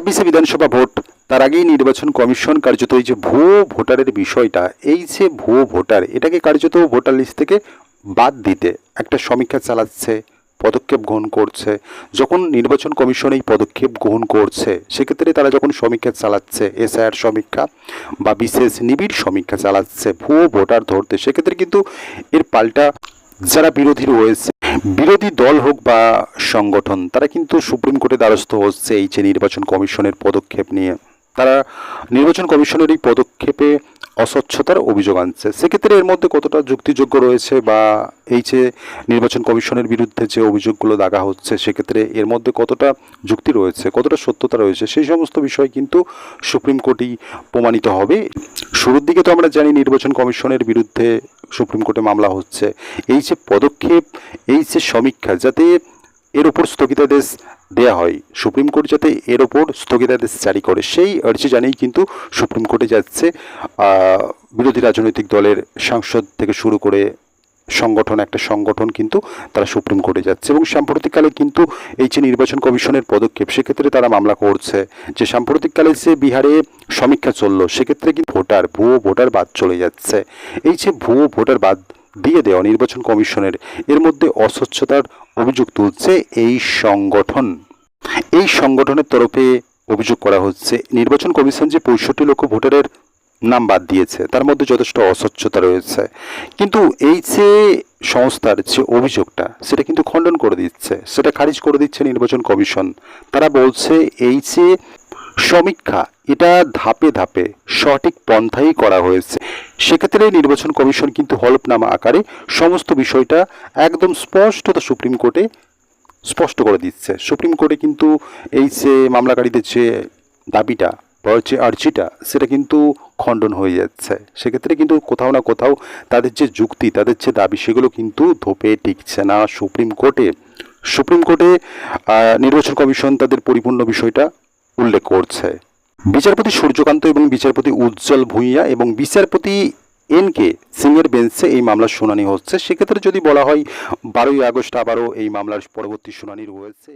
ছাব্বিশে বিধানসভা ভোট, তার আগেই নির্বাচন কমিশন কার্যত এই যে ভুয়ো ভোটারের বিষয়টা, এই যে ভুয়ো ভোটার, এটাকে কার্যত ভোটার লিস্ট থেকে বাদ দিতে একটা সমীক্ষা চালাচ্ছে, পদক্ষেপ গ্রহণ করছে। যখন নির্বাচন কমিশন এই পদক্ষেপ গ্রহণ করছে, সেক্ষেত্রে তারা যখন সমীক্ষা চালাচ্ছে, এসআইআর সমীক্ষা বা বিশেষ নিবিড় সমীক্ষা চালাচ্ছে, ভুয়ো ভোটার ধরতে, সেক্ষেত্রে কিন্তু এর পাল্টা যারা বিরোধী রয়েছে বিরোধী দল হোক বা সংগঠন, তারা কিন্তু সুপ্রিম কোর্টে দ্বারস্থ হচ্ছে এই যে নির্বাচন কমিশনের পদক্ষেপ নিয়ে। তারা নির্বাচন কমিশনের এই পদক্ষেপে অস্বচ্ছতার অভিযোগ আনছে। সেক্ষেত্রে এর মধ্যে কতটা যুক্তিযোগ্য রয়েছে বা এই যে নির্বাচন কমিশনের বিরুদ্ধে যে অভিযোগগুলো দাগা হচ্ছে, সেক্ষেত্রে এর মধ্যে কতটা যুক্তি রয়েছে, কতটা সত্যতা রয়েছে, সেই সমস্ত বিষয় কিন্তু সুপ্রিম কোর্টেই প্রমাণিত হবে। শুরুর দিকে তো আমরা জানি নির্বাচন কমিশনের বিরুদ্ধে সুপ্রিম কোর্টে মামলা হচ্ছে। এই যে পদক্ষেপ, এই যে সমীক্ষা, যাতে এর ওপর স্থগিতাদেশ দেয়া হয়। সুপ্রিম কোর্ট যাতে এর ওপর স্থগিতাদেশ জারি করে, সেই আর্জি জানিয়েই কিন্তু সুপ্রিম কোর্টে যাচ্ছে বিরোধী রাজনৈতিক দলের সাংসদ থেকে শুরু করে সংগঠন, একটা সংগঠন কিন্তু তারা সুপ্রিম কোর্টে যাচ্ছে। এবং সাম্প্রতিককালে কিন্তু এই যে নির্বাচন কমিশনের পদক্ষেপ, সেক্ষেত্রে তারা মামলা করছে যে সাম্প্রতিককালে যে বিহারে সমীক্ষা চলল, সেক্ষেত্রে কিন্তু ভোটার, ভুয়ো ভোটার বাদ চলে যাচ্ছে। এই যে ভুয়ো ভোটার বাদ দিয়ে দেওয়া নির্বাচন কমিশনের এর মধ্যে অস্বচ্ছতার অভিযোগ তুলছে এই সংগঠন। এই সংগঠনের তরফে অভিযোগ করা হচ্ছে, নির্বাচন কমিশন যে পঁয়ষট্টি লক্ষ ভোটারের নাম বাদ দিয়েছে, তার মধ্যে যথেষ্ট অস্বচ্ছতা রয়েছে। কিন্তু এই যে সংস্থার যে অভিযোগটা, সেটা কিন্তু খণ্ডন করে দিচ্ছে, সেটা খারিজ করে দিচ্ছে নির্বাচন কমিশন। তারা বলছে, এই যে সমীক্ষা, এটা ধাপে ধাপে সঠিক পন্থাই করা হয়েছে। সেক্ষেত্রে নির্বাচন কমিশন কিন্তু হলফনামা আকারে সমস্ত বিষয়টা একদম স্পষ্টতা সুপ্রিম কোর্টে স্পষ্ট করে দিচ্ছে। সুপ্রিম কোর্টে কিন্তু এই যে মামলাকারীদের যে দাবিটা বা যে আর্জিটা, সেটা কিন্তু খণ্ডন হয়ে যাচ্ছে। সেক্ষেত্রে কিন্তু কোথাও না কোথাও তাদের যে যুক্তি, তাদের যে দাবি, সেগুলো কিন্তু ধোপে টিকছে না সুপ্রিম কোর্টে। সুপ্রিম কোর্টে নির্বাচন কমিশন তাদের পরিপূর্ণ বিষয়টা উল্লেখ করছে। বিচারপতি সূর্যকান্ত এবং বিচারপতি উজ্জ্বল ভূঁইয়া এবং বিচারপতি এন কে সিংয়ের বেঞ্চে এই মামলার শুনানি হচ্ছে। সেক্ষেত্রে যদি বলা হয় বারোই আগস্ট আবারও এই মামলার পরবর্তী শুনানি রয়েছে।